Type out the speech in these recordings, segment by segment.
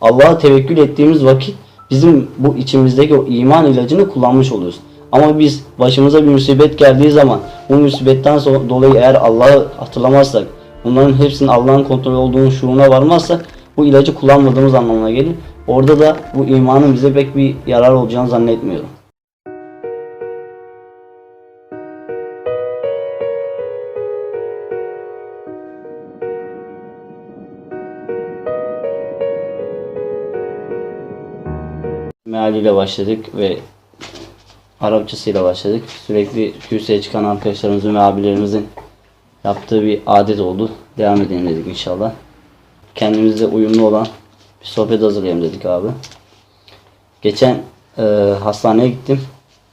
Allah'a tevekkül ettiğimiz vakit bizim bu içimizdeki o iman ilacını kullanmış oluyoruz. Ama biz başımıza bir musibet geldiği zaman bu musibetten dolayı eğer Allah'ı hatırlamazsak, bunların hepsinin Allah'ın kontrolü olduğunu şuuruna varmazsak bu ilacı kullanmadığımız anlamına gelir. Orada da bu imanın bize pek bir yarar olacağını zannetmiyorum. Mealiyle başladık ve Arapçasıyla başladık. Sürekli kürsüye çıkan arkadaşlarımızın ve abilerimizin yaptığı bir adet oldu. Devam edelim dedik inşallah. Kendimizle uyumlu olan bir sohbet hazırlayalım dedik abi. Geçen e, hastaneye gittim.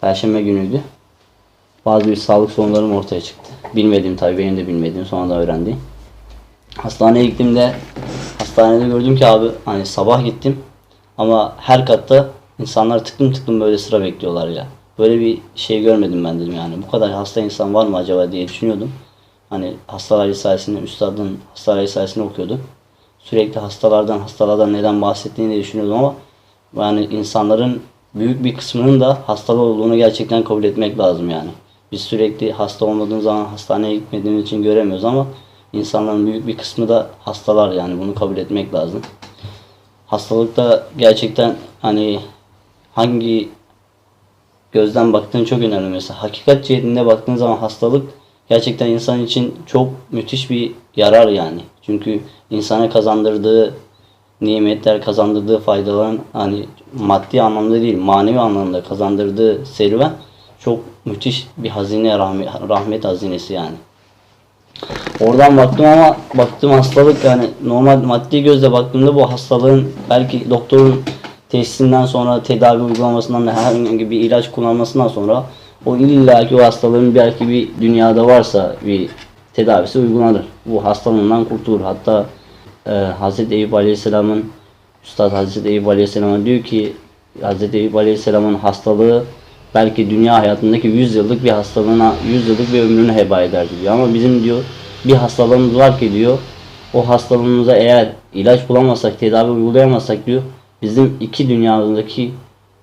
Perşembe günüydü. Bazı bir sağlık sorunlarım ortaya çıktı. Bilmediğim tabii benim de bilmediğim sonradan öğrendiğim. Hastaneye gittiğimde hastanede gördüm ki abi hani sabah gittim ama her katta insanlar tıklım tıklım böyle sıra bekliyorlar ya. Böyle bir şey görmedim ben dedim yani. Bu kadar hasta insan var mı acaba diye düşünüyordum. Hani hastalar risalesini, üstadın hastalar risalesini okuyordum. Sürekli hastalardan, hastalardan neden bahsettiğini de düşünüyordum ama yani insanların büyük bir kısmının da hastalı olduğunu gerçekten kabul etmek lazım yani. Biz sürekli hasta olmadığımız zaman hastaneye gitmediğimiz için göremiyoruz ama insanların büyük bir kısmı da hastalar yani bunu kabul etmek lazım. Hastalıkta gerçekten hani hangi gözden baktığın çok önemli mesela. Hakikat cihetinde baktığın zaman hastalık gerçekten insan için çok müthiş bir yarar yani. Çünkü insana kazandırdığı nimetler, kazandırdığı faydaların hani maddi anlamda değil, manevi anlamda kazandırdığı serüven çok müthiş bir hazine, rahmet, rahmet hazinesi yani. Oradan baktım ama baktım hastalık yani normal maddi gözle baktığımda bu hastalığın belki doktorun teşhisinden sonra tedavi uygulamasından da herhangi bir ilaç kullanmasından sonra o illaki o hastalığın belki bir dünyada varsa bir tedavisi uygulanır. Bu hastalığından kurtulur. Hatta e, Hz. Eyüp Aleyhisselam'ın Üstad Hz. Eyüp Aleyhisselam'a diyor ki Hz. Eyüp Aleyhisselam'ın hastalığı belki dünya hayatındaki 100 yıllık bir hastalığına 100 yıllık bir ömrünü heba eder diyor. Ama bizim diyor bir hastalığımız var ki diyor o hastalığımıza eğer ilaç bulamazsak, tedavi uygulayamazsak diyor bizim iki dünyadaki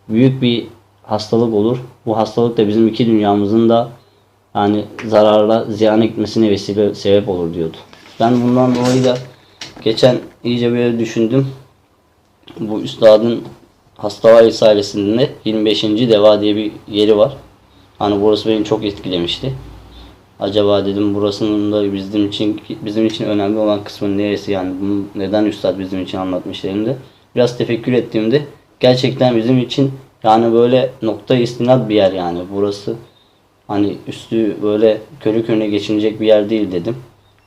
büyük bir hastalık olur. Bu hastalık da bizim iki dünyamızın da yani zararla ziyana gitmesine vesile sebep olur diyordu. Ben bundan dolayı da geçen iyice böyle düşündüm. Bu üstadın Hastalar Risalesi'nde 25. Deva diye bir yeri var. Hani burası beni çok etkilemişti. Acaba dedim burasının da bizim için bizim için önemli olan kısmı neresi yani bunu neden üstad bizim için anlatmış de biraz tefekkür ettiğimde gerçekten bizim için yani böyle nokta istinad bir yer yani burası hani üstü böyle körü körüne geçilecek bir yer değil dedim.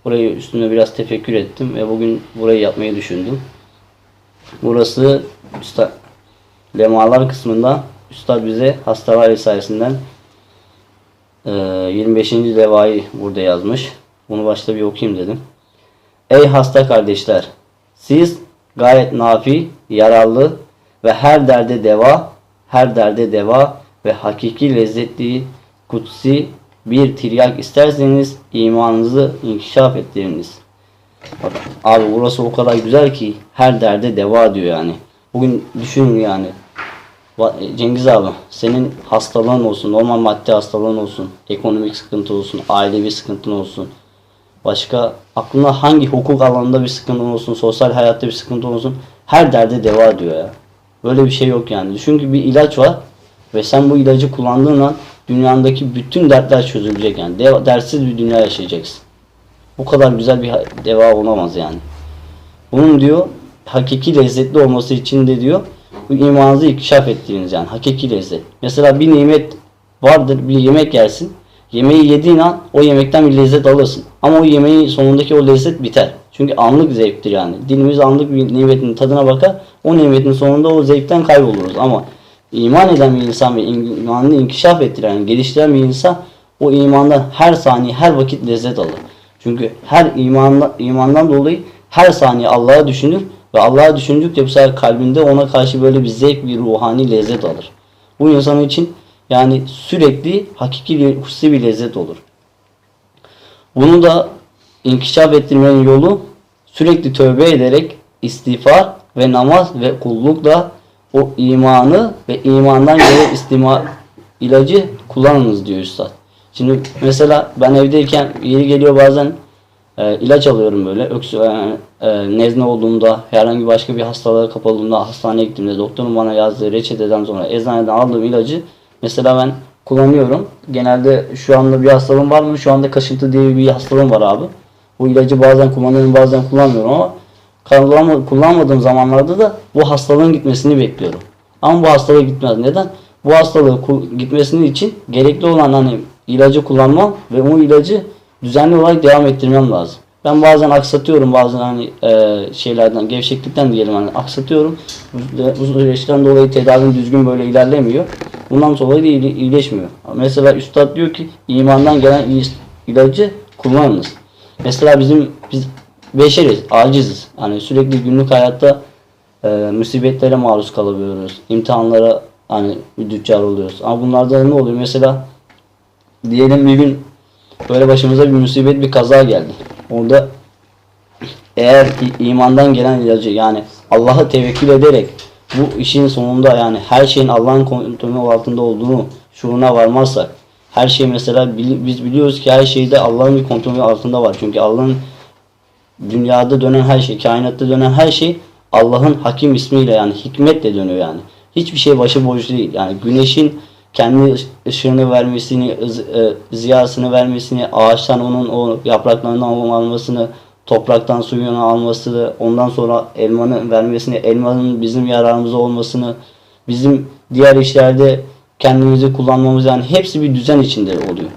Burayı üstüne biraz tefekkür ettim ve bugün burayı yapmayı düşündüm. Burası üstad lemalar kısmında üstad bize hastalar risalesinden e, 25. levayı burada yazmış. Bunu başta bir okuyayım dedim. Ey hasta kardeşler! Siz gayet nafi, yararlı ve her derde deva, her derde deva ve hakiki lezzetli, kutsi bir tiryak isterseniz imanınızı inkişaf ettiriniz. Abi burası o kadar güzel ki her derde deva diyor yani. Bugün düşünün yani. Va- Cengiz abi senin hastalığın olsun, normal maddi hastalığın olsun, ekonomik sıkıntı olsun, ailevi sıkıntın olsun. Başka aklına hangi hukuk alanında bir sıkıntın olsun, sosyal hayatta bir sıkıntın olsun. Her derde deva diyor ya. Böyle bir şey yok yani. Düşün ki bir ilaç var ve sen bu ilacı kullandığın an dünyandaki bütün dertler çözülecek yani. Deva, dertsiz bir dünya yaşayacaksın. Bu kadar güzel bir deva olamaz yani. Bunun diyor hakiki lezzetli olması için de diyor bu imanınızı inkişaf ettiğiniz yani hakiki lezzet. Mesela bir nimet vardır bir yemek yersin. Yemeği yediğin an o yemekten bir lezzet alırsın. Ama o yemeğin sonundaki o lezzet biter. Çünkü anlık zevktir yani. Dilimiz anlık bir nimetin tadına bakar. O nimetin sonunda o zevkten kayboluruz. Ama iman eden bir insan ve imanını inkişaf ettiren, geliştiren bir insan o imandan her saniye, her vakit lezzet alır. Çünkü her imanla, imandan dolayı her saniye Allah'a düşünür ve Allah'a düşündükçe bu sefer kalbinde ona karşı böyle bir zevk, bir ruhani lezzet alır. Bu insan için yani sürekli hakiki bir, bir lezzet olur. Bunu da inkişaf ettirmenin yolu sürekli tövbe ederek istiğfar ve namaz ve kullukla o imanı ve imandan gelen istima ilacı kullanınız diyor üstad. Şimdi mesela ben evdeyken yeri geliyor bazen e, ilaç alıyorum böyle. Öksü, e, e, nezle olduğumda, herhangi başka bir hastalığa kapıldığımda, hastaneye gittiğimde doktorun bana yazdığı reçeteden sonra eczaneden aldığım ilacı mesela ben kullanıyorum. Genelde şu anda bir hastalığım var mı? Şu anda kaşıntı diye bir hastalığım var abi. Bu ilacı bazen kullanıyorum, bazen kullanmıyorum ama kullanma- kullanmadığım zamanlarda da bu hastalığın gitmesini bekliyorum. Ama bu hastalık gitmez. Neden? Bu hastalığı gitmesinin için gerekli olan hani ilacı kullanmam ve o ilacı düzenli olarak devam ettirmem lazım. Ben bazen aksatıyorum bazen hani e, şeylerden gevşeklikten diyelim hani aksatıyorum. Bu süreçten dolayı tedavim düzgün böyle ilerlemiyor. Bundan dolayı da iyile- iyileşmiyor. Mesela üstad diyor ki imandan gelen il- ilacı kullanınız. Mesela bizim biz beşeriz, aciziz. Hani sürekli günlük hayatta e, musibetlere maruz kalabiliyoruz. İmtihanlara hani düçar oluyoruz. Ama bunlarda ne oluyor? Mesela diyelim bir gün böyle başımıza bir musibet, bir kaza geldi. Orada eğer imandan gelen ilacı yani Allah'a tevekkül ederek bu işin sonunda yani her şeyin Allah'ın kontrolü altında olduğunu şuuruna varmazsak her şey mesela biz biliyoruz ki her şeyde Allah'ın bir kontrolü altında var. Çünkü Allah'ın dünyada dönen her şey, kainatta dönen her şey Allah'ın hakim ismiyle yani hikmetle dönüyor yani. Hiçbir şey başıboş değil. Yani güneşin kendi ış- ışığını vermesini, e, ziyasını vermesini, ağaçtan onun o yapraklarından almasını, topraktan suyunu almasını, ondan sonra elmanın vermesini, elmanın bizim yararımıza olmasını, bizim diğer işlerde kendimizi kullanmamız yani hepsi bir düzen içinde oluyor.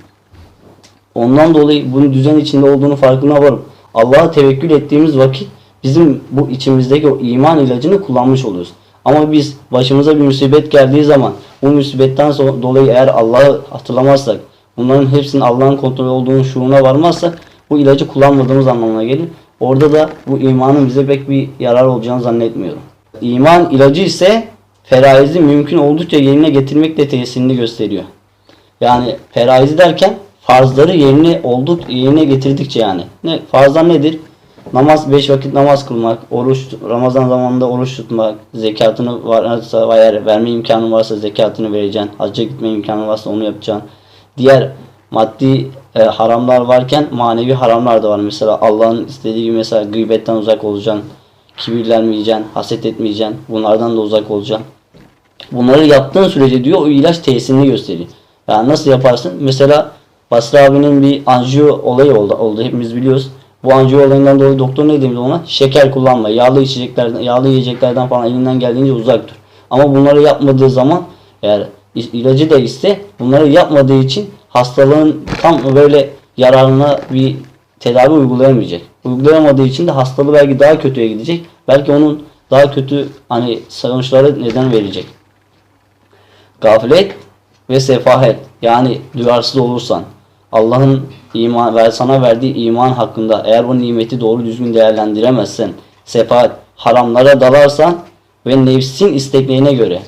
Ondan dolayı bunun düzen içinde olduğunu farkına varıp Allah'a tevekkül ettiğimiz vakit bizim bu içimizdeki o iman ilacını kullanmış oluyoruz. Ama biz başımıza bir musibet geldiği zaman bu musibetten dolayı eğer Allah'ı hatırlamazsak, bunların hepsinin Allah'ın kontrolü olduğunu şuuruna varmazsak bu ilacı kullanmadığımız anlamına gelir. Orada da bu imanın bize pek bir yarar olacağını zannetmiyorum. İman ilacı ise feraizi mümkün oldukça yerine getirmekle tesirini gösteriyor. Yani feraizi derken farzları yerine olduk yerine getirdikçe yani. Ne farzlar nedir? Namaz beş vakit namaz kılmak, oruç Ramazan zamanında oruç tutmak, zekatını varsa eğer verme imkanın varsa zekatını vereceksin. Hacca gitme imkanın varsa onu yapacaksın. Diğer maddi e, haramlar varken manevi haramlar da var. Mesela Allah'ın istediği gibi mesela gıybetten uzak olacaksın. Kibirlenmeyeceksin, haset etmeyeceksin. Bunlardan da uzak olacaksın. Bunları yaptığın sürece diyor o ilaç tesirini gösteriyor. Yani nasıl yaparsın? Mesela Basri abinin bir anjiyo olayı oldu. oldu. Hepimiz biliyoruz. Bu anjiyo olayından dolayı doktor ne demiş ona? Şeker kullanma, yağlı içeceklerden, yağlı yiyeceklerden falan elinden geldiğince uzak dur. Ama bunları yapmadığı zaman eğer il- ilacı da iste bunları yapmadığı için hastalığın tam böyle yararına bir tedavi uygulayamayacak. Uygulayamadığı için de hastalığı belki daha kötüye gidecek. Belki onun daha kötü hani sonuçları neden verecek. Gaflet ve sefahet yani duyarsız olursan Allah'ın iman ve sana verdiği iman hakkında eğer o nimeti doğru düzgün değerlendiremezsen sefahet haramlara dalarsan ve nefsin isteklerine göre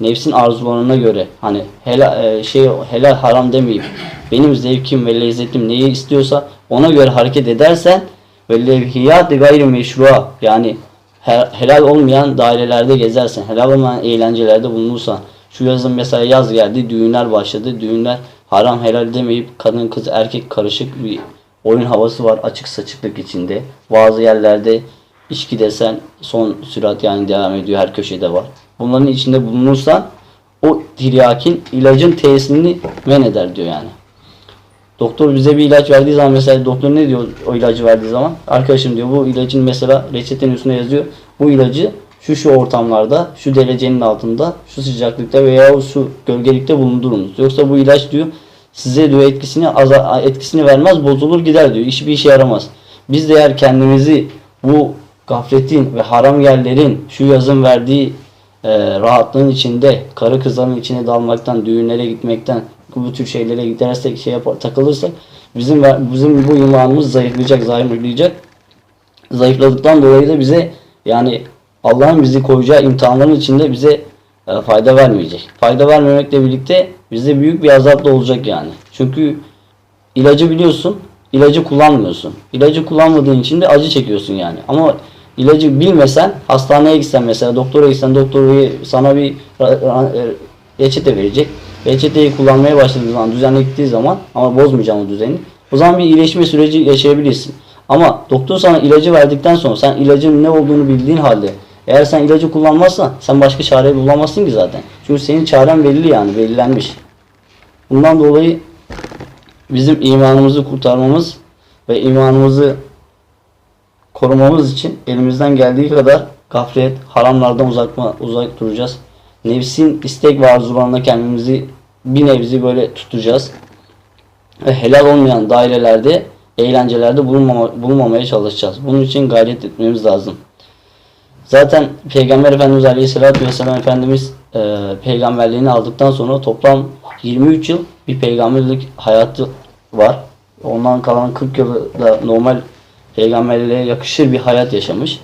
nefsin arzularına göre hani helal e, şey helal haram demeyip benim zevkim ve lezzetim neyi istiyorsa ona göre hareket edersen ve levhiyat gayri meşrua yani he- helal olmayan dairelerde gezersen, helal olmayan eğlencelerde bulunursan, şu yazın mesela yaz geldi, düğünler başladı. Düğünler haram helal demeyip kadın kız erkek karışık bir oyun havası var açık saçıklık içinde. Bazı yerlerde içki desen son sürat yani devam ediyor her köşede var. Bunların içinde bulunursan o tiryakin ilacın tesirini men eder diyor yani. Doktor bize bir ilaç verdiği zaman mesela doktor ne diyor o ilacı verdiği zaman? Arkadaşım diyor bu ilacın mesela reçetenin üstüne yazıyor. Bu ilacı şu şu ortamlarda, şu derecenin altında, şu sıcaklıkta veya şu gölgelikte bulundurunuz. Yoksa bu ilaç diyor size diyor etkisini etkisini vermez, bozulur gider diyor. Hiçbir işe yaramaz. Biz de eğer kendimizi bu gafletin ve haram yerlerin şu yazın verdiği e, rahatlığın içinde karı kızların içine dalmaktan, düğünlere gitmekten, bu tür şeylere gidersek, şey yapar, takılırsak bizim bizim bu imanımız zayıflayacak, zayıflayacak. Zayıfladıktan dolayı da bize yani Allah'ın bizi koyacağı imtihanların içinde bize e, fayda vermeyecek. Fayda vermemekle birlikte bize büyük bir azap da olacak yani. Çünkü ilacı biliyorsun, ilacı kullanmıyorsun. İlacı kullanmadığın için de acı çekiyorsun yani. Ama ilacı bilmesen hastaneye gitsen mesela doktora gitsen doktor sana bir e, reçete verecek. Reçeteyi kullanmaya başladığın zaman düzenli gittiği zaman ama bozmayacağım o düzeni. O zaman bir iyileşme süreci yaşayabilirsin. Ama doktor sana ilacı verdikten sonra sen ilacın ne olduğunu bildiğin halde eğer sen ilacı kullanmazsan sen başka çare bulamazsın ki zaten. Çünkü senin çaren belli yani belirlenmiş. Bundan dolayı bizim imanımızı kurtarmamız ve imanımızı korumamız için elimizden geldiği kadar gaflet, haramlardan uzakma, uzak duracağız. Nefsin istek ve arzularına kendimizi bir nebzi böyle tutacağız. Ve helal olmayan dairelerde, eğlencelerde bulunmama, bulunmamaya çalışacağız. Bunun için gayret etmemiz lazım. Zaten Peygamber Efendimiz Aleyhisselatü Vesselam Efendimiz e, peygamberliğini aldıktan sonra toplam 23 yıl bir peygamberlik hayatı var. Ondan kalan 40 yılı da normal peygamberliğe yakışır bir hayat yaşamış.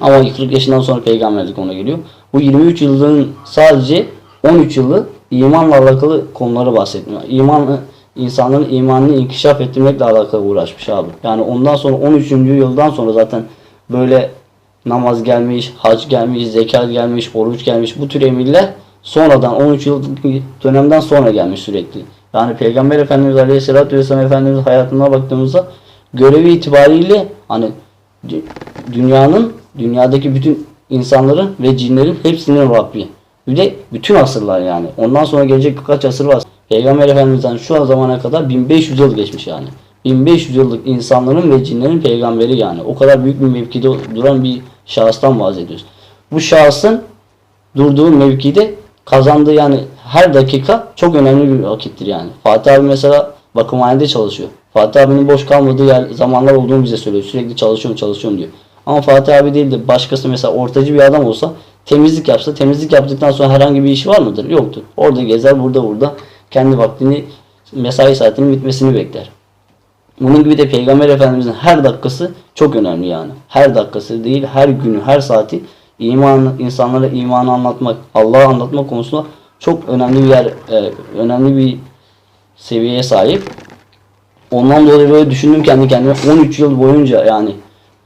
Ama 40 yaşından sonra peygamberlik ona geliyor. Bu 23 yılın sadece 13 yılı imanla alakalı konuları bahsetmiyor. İmanı insanların imanını inkişaf ettirmekle alakalı uğraşmış abi. Yani ondan sonra 13. yıldan sonra zaten böyle namaz gelmiş, hac gelmiş, zekat gelmiş, oruç gelmiş bu tür emirler sonradan 13 yıllık dönemden sonra gelmiş sürekli. Yani Peygamber Efendimiz Aleyhisselatü Vesselam Efendimiz hayatına baktığımızda görevi itibariyle hani dü- dünyanın dünyadaki bütün insanların ve cinlerin hepsinin Rabbi. Bir de bütün asırlar yani. Ondan sonra gelecek kaç asır var. Peygamber Efendimiz'den şu an zamana kadar 1500 yıl geçmiş yani. 1500 yıllık insanların ve cinlerin peygamberi yani. O kadar büyük bir mevkide duran bir şahıstan bahsediyoruz. Bu şahsın durduğu mevkide kazandığı yani her dakika çok önemli bir vakittir yani. Fatih abi mesela bakımhanede çalışıyor. Fatih abinin boş kalmadığı yer, zamanlar olduğunu bize söylüyor. Sürekli çalışıyorum çalışıyorum diyor. Ama Fatih abi değil de başkası mesela ortacı bir adam olsa temizlik yapsa temizlik yaptıktan sonra herhangi bir işi var mıdır? Yoktur. Orada gezer burada burada kendi vaktini mesai saatinin bitmesini bekler. Bunun gibi de Peygamber Efendimizin her dakikası çok önemli yani. Her dakikası değil, her günü, her saati iman insanlara imanı anlatmak, Allah'ı anlatmak konusunda çok önemli bir yer, e, önemli bir seviyeye sahip. Ondan dolayı böyle düşündüm kendi kendime 13 yıl boyunca yani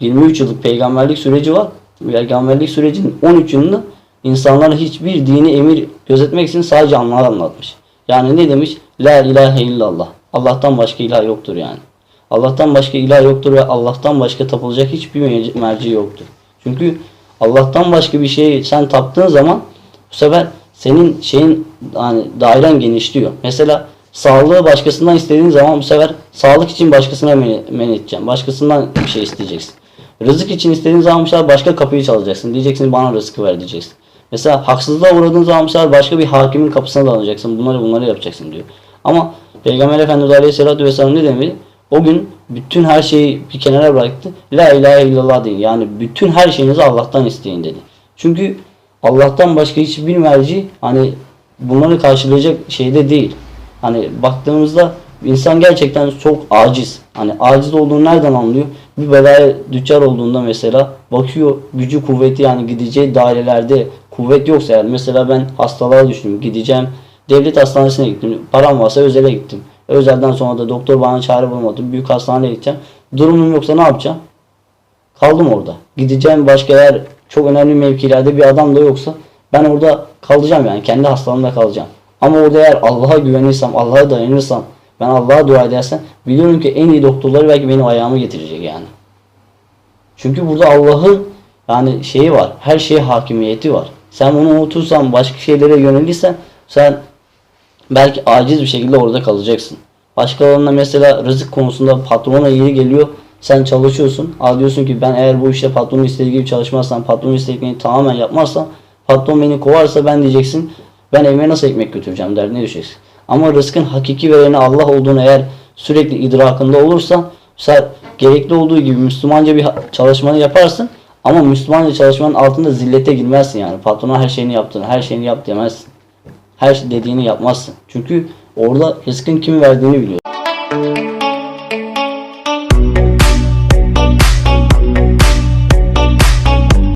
23 yıllık peygamberlik süreci var. Peygamberlik sürecinin 13 yılını insanlara hiçbir dini emir gözetmeksizin sadece Allah'ı anlatmış. Yani ne demiş? La ilahe illallah. Allah'tan başka ilah yoktur yani. Allah'tan başka ilah yoktur ve Allah'tan başka tapılacak hiçbir merci- yoktur. Çünkü Allah'tan başka bir şeye sen taptığın zaman bu sefer senin şeyin hani dairen genişliyor. Mesela sağlığı başkasından istediğin zaman bu sefer sağlık için başkasına men, men edeceksin. Başkasından bir şey isteyeceksin. Rızık için istediğin zaman bu sefer başka kapıyı çalacaksın. Diyeceksin bana rızkı ver diyeceksin. Mesela haksızlığa uğradığın zaman bu sefer başka bir hakimin kapısına dalanacaksın. Bunları bunları yapacaksın diyor. Ama Peygamber Efendimiz Aleyhisselatü Vesselam ne demeli? O gün bütün her şeyi bir kenara bıraktı. La ilahe illallah deyin. Yani bütün her şeyinizi Allah'tan isteyin dedi. Çünkü Allah'tan başka hiçbir merci hani bunları karşılayacak şeyde değil. Hani baktığımızda insan gerçekten çok aciz. Hani aciz olduğunu nereden anlıyor? Bir belaya düçar olduğunda mesela bakıyor gücü kuvveti yani gideceği dairelerde kuvvet yoksa yani mesela ben hastalığa düştüm gideceğim devlet hastanesine gittim param varsa özele gittim. Özelden sonra da doktor bana çare bulmadı büyük hastaneye gideceğim. Durumum yoksa ne yapacağım? Kaldım orada. Gideceğim başka yer çok önemli mevkilerde bir adam da yoksa ben orada kalacağım yani kendi hastalığımda kalacağım. Ama orada eğer Allah'a güvenirsem, Allah'a dayanırsam, ben Allah'a dua edersem biliyorum ki en iyi doktorları belki benim ayağımı getirecek yani. Çünkü burada Allah'ın yani şeyi var. Her şeye hakimiyeti var. Sen bunu unutursan, başka şeylere yönelirsen sen belki aciz bir şekilde orada kalacaksın. Başkalarına mesela rızık konusunda patrona iyi geliyor. Sen çalışıyorsun. Al diyorsun ki ben eğer bu işte patronun istediği gibi çalışmazsam, patronun istediğini tamamen yapmazsam, patron beni kovarsa ben diyeceksin ben evime nasıl ekmek götüreceğim derdine düşeceksin. Ama rızkın hakiki vereni Allah olduğunu eğer sürekli idrakında olursa sen gerekli olduğu gibi Müslümanca bir çalışmanı yaparsın ama Müslümanca çalışmanın altında zillete girmezsin yani. Patrona her şeyini yaptın, her şeyini yap demezsin. Her dediğini yapmazsın. Çünkü orada rızkın kimi verdiğini biliyor.